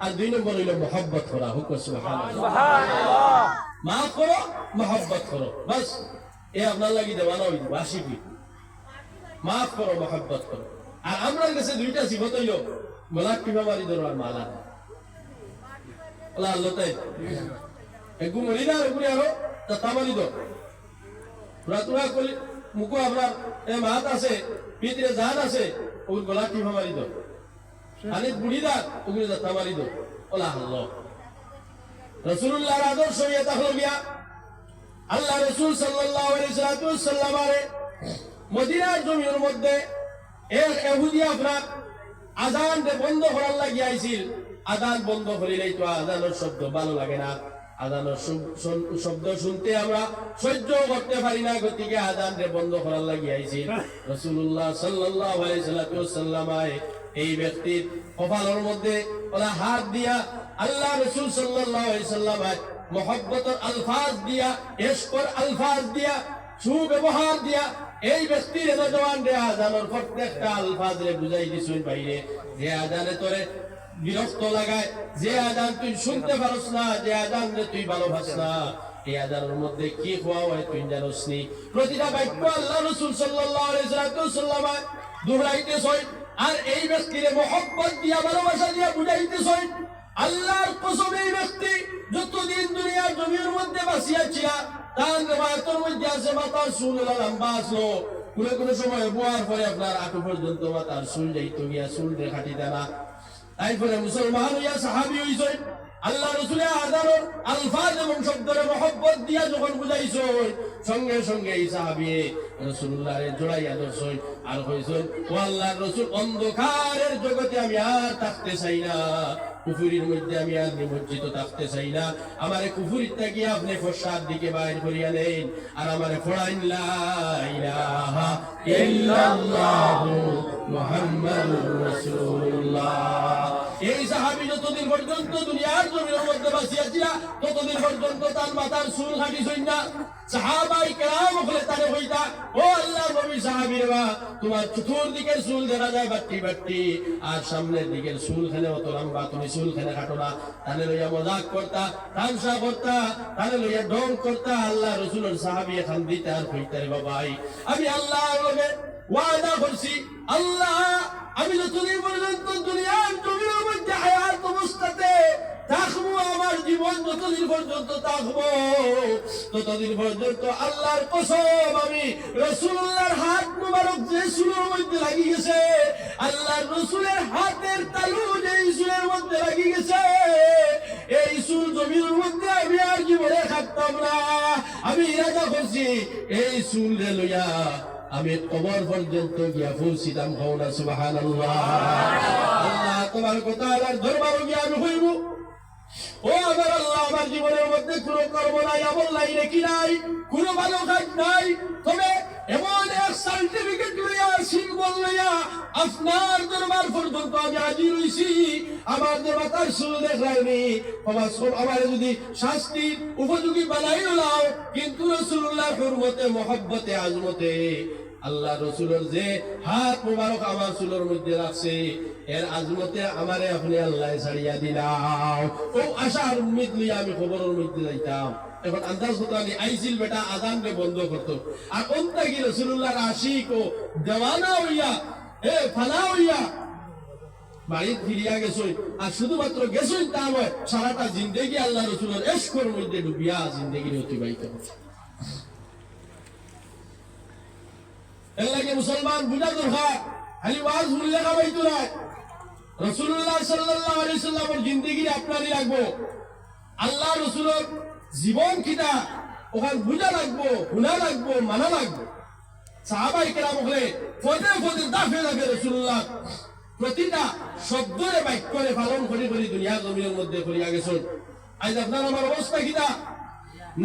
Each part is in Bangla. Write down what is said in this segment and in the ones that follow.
আর দুই নম্বর হইল মহব্বত করা হুক মাফ করো মহব্বত করো বাস। এ আপনার লাগি দেওয়ানা হইল আশি কি? মাফ করো মহব্বত করো। আর আমরা কাছে দুইটা সিফত হইল গোলাপ কিমা মারি ধরো আর মালা আল্লাহ আল্লাহ তাই একটু মরি না এগুলি আরও তা মারি দো তোরা তোরা কলি মুখো আপনার এ মাত আছে পিতরে জান আছে ওগুলো গোলাপ কিমা মারি দো আনি বুড়ি দাঁত ওগুলো তা দো ওলা রসুল্লাহর আদর্শ আল্লাহ রসুল মদিনার জমির মধ্যে এক আজান বন্ধ আজান বন্ধ করিলেই তো আজানের শব্দ ভালো লাগে না। শন- শব্দ শুনতে আমরা সহ্য করতে পারি না, গতিকে আদান বন্ধ করার লাগি আইছিল। রসুল্লাহ সাল্লাল্লাহু আলাইহি সাল্লাম এই ব্যক্তির কপালের মধ্যে ওরা হাত দিয়া আল্লাহ রসুল সাল্লাম মহব্বতর আলফাজ দিয়া এসকর আলফাজ দিয়া, সুব্যবহার দিয়া এই ব্যক্তির প্রত্যেকটা আলফাজ রে বুঝাই বাইরে যে আজানে তোরে বিরক্ত লাগায়, যে আজান তুই শুনতে পারস না, যে আজান রে তুই ভালোবাস না কি হওয়া হয় তুই জানোস প্রতিটা বাক্য আল্লাহ রসুল আলাইহি সাল্লাম দুহরাইতেছই আর এই ব্যক্তিরে মহব্বত দিয়া, ভালোবাসা দিয়া বুঝাইতেছই আল্লাহর কসম এই ব্যক্তি যতদিন দুনিয়ার জমির মধ্যে বাসিয়াছিল তার রেবায়তের মধ্যে আছে মাতার এলা লম্বা আসলো কোনো কোনো সময় বোয়ার পরে আপনার আটু পর্যন্ত মাতার চুল যাইতো গিয়া, চুল দেখাটি দেনা তারপরে মুসলমান হইয়া সাহাবি হইছে। আল্লাহ রসুলে আদারর আলফাজ এবং শব্দরে মহব্বত দিয়া যখন বুঝাইছো সঙ্গে সঙ্গে এই সাহাবি রসুল্লাহরে জোড়াইয়া ধরছই। আর কইছই, ও আল্লাহ রসুল, অন্ধকারের জগতে আমি আর থাকতে চাই না। কুফুরির মধ্যে আমি আর নিমজ্জিত থাকতে চাই না। আমার কুফুরির থেকে আপনি ফসার দিকে বাইর করিয়া নেন আর আমারে ফোড়াইন, লা ইলাহা ইল্লাল্লাহু মুহাম্মাদুর রাসূলুল্লাহ। এই সাহাবী যতদিন পর্যন্ত দুনিয়ার জমির মধ্যে বাঁচিয়াছিল ততদিন পর্যন্ত তার চুল কাটি ছই না। সাহাবাই কেরাম হলে তারে হইতা ও আল্লাহ নবী তোমার যায় বাট্টি বাট্টি, আর সামনের দিকের চুল খানে অত লম্বা তুমি চুল খানে কাটো না। তাহলে লইয়া মজাক করতা তামসা করতা তাহলে লইয়া ঢং করতা, আল্লাহ রসুলের সাহাবী এখান দিতে আর হইতারে বাবাই, আমি আল্লাহ ওয়াদা করছি, আল্লাহ আমি যতদিন পর্যন্ত দুনিয়ার জমির মধ্যে হায়াত অবস্থাতে থাকব, আমার জীবন যতদিন পর্যন্ত থাকব, ততদিন পর্যন্ত আল্লাহর কসম আমি রসুল্লাহর হাত মুবারক যে সুরের মধ্যে লাগি গেছে, আল্লাহর রসুলের হাতের তালু যে সুরের মধ্যে লাগি গেছে, এই সুর জমির মধ্যে আমি আর জীবনে থাকতাম না। আমি ইরাদা করছি, এই সুর লইয়া আমি কবর পর্যন্ত গিয়া পৌঁছিতাম হওনা সুবাহান তোমার কথা আর দরবার গিয়া হইব। ও আমার আল্লাহ, আমার জীবনের মধ্যে কোনো কর্ম নাই, আমল নাই রেখি নাই, কোনো ভালো কাজ নাই। তবে এমন এক সার্টিফিকেট লইয়া সিম্বল লইয়া আপনার পর্যন্ত আমি হাজির হইছি আমার আমার যদি শাস্তির উপযোগী বানাই কিন্তু রসুল্লাহ হুরমতে মহব্বতে, আজমতে। আল্লাহ রসুলের যে হাত মুবারক আমার চুলের মধ্যে রাখছে, এর আজমতে আমারে আপনি আল্লাহ ছাড়িয়া দিলাম ও আশার উম্মিদ লইয়া আমি খবরের মধ্যে যাইতাম। এখন আন্দাজ হতো আমি আইসিল বেটা আজানকে বন্ধ করতো। আর কোনটা কি রসুল্লাহর আশিক ও দেওয়ানা হইয়া, এ ফালা হইয়া বাড়ি ফিরিয়া গেছই। আর শুধুমাত্র গেছই তা নয়, সারাটা জিন্দেগি আল্লাহ রসুলের এসকর মধ্যে ডুবিয়া অতিবাহিত মুসলমান জীবন কিনা, ওখান লাগবো লাগবো, মানা লাগবো। রসুল্লাহ প্রতিটা শব্দরে বাক্যরে পালন করি করি দুনিয়া জমিনের মধ্যে করিয়া গেছেন। আজ আপনার আমার অবস্থা কিনা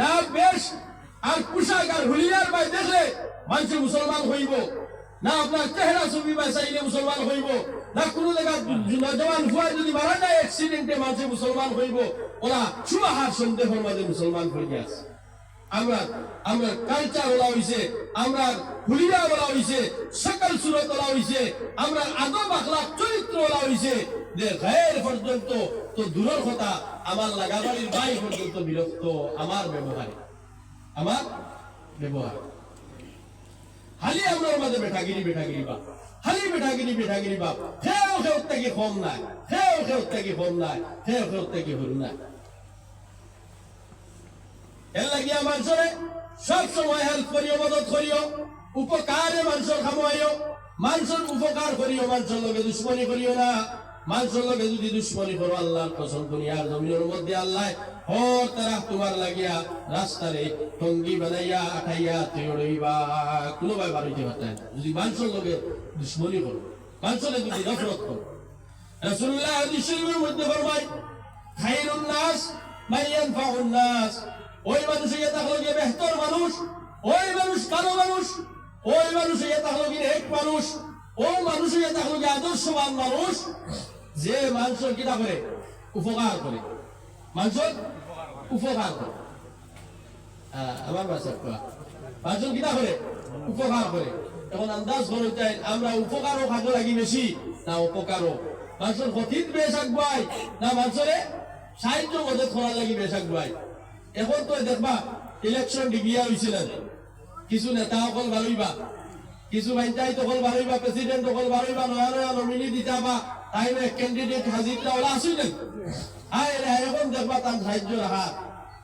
না, বেশ। আর পোশাক আর হুলিয়ার বাই দেখলে মানুষের মুসলমান হইব। না, আপনার চেহারা ছবি বাই চাইলে মুসলমান হইব। না, কোনো জায়গা নজওয়ান হুয়া যদি মারা যায় অ্যাক্সিডেন্টে মানুষের মুসলমান হইব। ওরা সুবাহার সন্দেহের মাঝে মুসলমান হয়ে আছে আমরা আমরা কালচার বলা হইছে, আমরা হুলিয়া বলা হইছে, সকল সুরত বলা হইছে, আমরা আদব আখলাক চরিত্র বলা হইছে, যে গায়ের পর্যন্ত তো দূরের কথা, আমার লাগাবাড়ির বাই পর্যন্ত বিরক্ত, আমার ব্যবহারে। আমার ব্যবহার। খালি আমার মাঝে বেঠাগিরি বেঠাগিরি বাপ। খালি বেঠাগিরি বেঠাগিরি বাপ। খেও খেও থেকে কম নাই খেও খেও থেকে কম নাই খেও খেও থেকে হরু নাই। এর লাগিয়া মানুষরে সব সময় হেল্প করিও, মদত করিও, উপকারে মানুষের খামাইও মানুষের উপকার করিও, মানুষের লগে দুশ্মনী করিও না। মানুষের লগে যদি দুশ্মনী করো, আল্লাহর কসম করি, আর জমিনের মধ্যে আল্লাহ হর তারা তোমার লাগিয়া রাস্তারে টঙ্গি বানাইয়া আঠাইয়া তুই রইবা। কোনো ভাই বাড়িতে পারতেন না। যদি মানুষের লগে দুশ্মনী করো, মানুষের যদি নফরত করো। রাসূলুল্লাহ হাদিস শরীফের মধ্যে ফরমায়, খাইরুন নাস মান ইয়ানফাউন নাস। ওই মানুষ ইয়ে তাহলে গিয়ে বেহতর মানুষ ওই মানুষ কালো মানুষ ওই মানুষ ইয়ে তাহলে গিয়ে এক মানুষ ও মানুষ ইয়ে তাহলে গিয়ে আদর্শবান মানুষ। যে মানুষের কিটা করে উপকার করে। মানুষের উপকার করে। আহ, আমার বাসা কোয়া মানুষের কিটা করে উপকার করে। এখন আন্দাজ করে চাই আমরা উপকারও খাজো লাগি বেশি না উপকারও মানুষের ক্ষতির বেশ আগুয়াই না মানুষের সাহায্য মদত করার লাগি বেশ আগুয়াই এখন তো দেখবা ইলেকশন ডিগিয়া হয়েছিলেন কিছু নেতা অকল বারইবা কিছু পঞ্চায়েত অকল বারইবা প্রেসিডেন্ট অকল বারইবা নয়া নয়া নমিনি দিতা বা তাই ক্যান্ডিডেট হাজিরটা ওলা আসিলেন আয় রে এখন দেখবা তার সাহায্য রাখা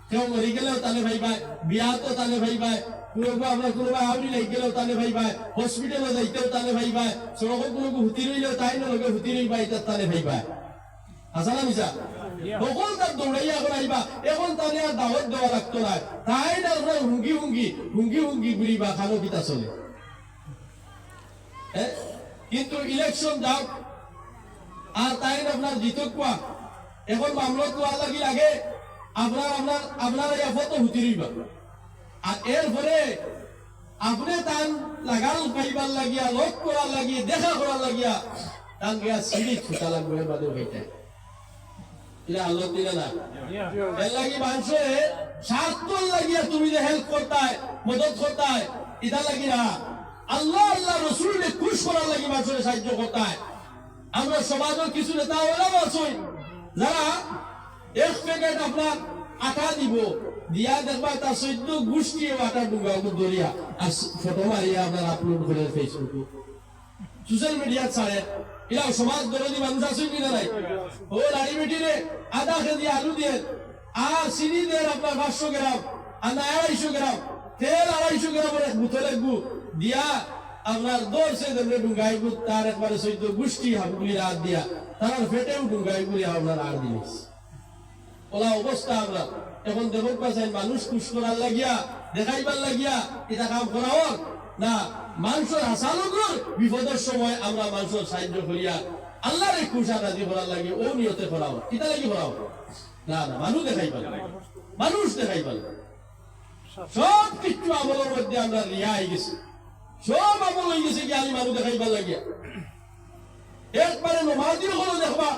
কেউ মরি গেলেও তালে ভাই ভাই বিয়া তো তালে ভাই ভাই কোনোবা আপনার কোনোবা আউরি লাগি গেলেও তালে ভাই ভাই হসপিটালে যাইতেও তালে ভাই ভাই সড়ক কোনো হুতি রইলেও তাই না লগে হুতি রই ভাই তার তালে ভাই ভাই আসা না মিশা তখন তার দৌড়াইয়া এখন এখন তাহলে আর দাওয়াত দেওয়া লাগতো না। তাই না হুঙ্গি হুঙ্গি হুঙ্গি হুঙ্গি ঘুরিবা খানো কিতা চলে। কিন্তু ইলেকশন যাও আর তাই আপনার জিতক কোয়া এখন মামলা কোয়া লাগি লাগে। আপনার আপনার আপনার এই ফটো হুতি রইবা আর এরপরে আপনি তান লাগাল পাইবার লাগিয়া লোক করার লাগিয়ে দেখা করার লাগিয়া তান গিয়া সিঁড়ি ছুটা লাগবে বাদে হইতে লাগিয়া তুমি যে হেল্প করতায় মদত করতায় এটা লাগি আল্লাহ আল্লাহ রসুলকে খুশ করার লাগি মানুষের সাহায্য করতায়। আমরা সমাজের কিছু নেতা ওরাও আছেন যারা এক প্যাকেট আপনার আটা দিব দিয়া দেখবা তার চৈদ্য গোষ্ঠী আটা ডুঙ্গা দরিয়া আর ফটো মারিয়া আপনার আপলোড করে ফেসবুকে ছাড়ে এরা সমাজ দরদি মানুষ আছে কিনা নাই? ও লাড়ি বেটি রে আধা কেজি আলু দিয়ে আর চিনি দিয়ে আপনার পাঁচশো গ্রাম আর না আড়াইশো গ্রাম তেল আড়াইশো গ্রামের এক বোতলে গু দিয়া আপনার দৌড় সে দেবে ডুঙ্গাই গু তার একবারে সৈদ্য গোষ্ঠী হাবগুলি রাত দিয়া। তার ফেটেও ডুঙ্গাই গুলি আপনার আর দিলিস ওলা অবস্থা আমরা এখন দেখুন পাচ্ছেন মানুষ খুশ করার লাগিয়া দেখাইবার লাগিয়া, এটা কাম করা না মানুষের হাসালোকর বিপদের সময় আমরা মানুষের সাহায্য করিয়া আল্লাহর এই খুশা রাজি করার লাগে, ও নিয়তে হোক এটা লাগি হোক না না, মানুষ দেখাই পারে মানুষ দেখাই পারে সব কিছু আমলের মধ্যে আমরা রিয়া হয়ে গেছি। সব আমল হয়ে গেছে কি আমি মানুষ দেখাইবার লাগিয়া একবারে নমাজির হলো দেখবা,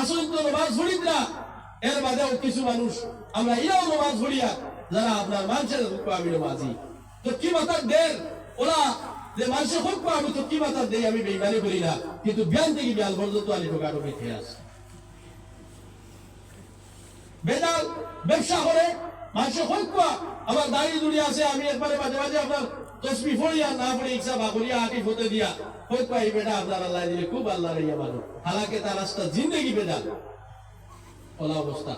আসল তো নমাজ পড়িত না। এর বাদেও কিছু মানুষ, আমরা ইরাও নমাজ পড়িয়া, যারা আপনার হুকুম আমি নমাজি। তো কি মাতার দের ওরা যে মানুষের হুকুম আমি তো দেই আমি বেইমানি করি না। কিন্তু বিয়ান থেকে বিয়াল আসে বেদাল ব্যবসা করে হুকুম আমার দাঁড়িয়ে দুড়ি আছে, আমি একবারে মাঝে মাঝে আপনার ফড়িয়া না পড়ে ইচ্ছা বা ফতে দিয়া হুকুম এই বেটা আপনার আল্লাহ দিলে খুব আল্লাহ রইয়া মানুষ হালাকে তার রাস্তা জিন্দগি বেদাল। ওলা অবস্থা।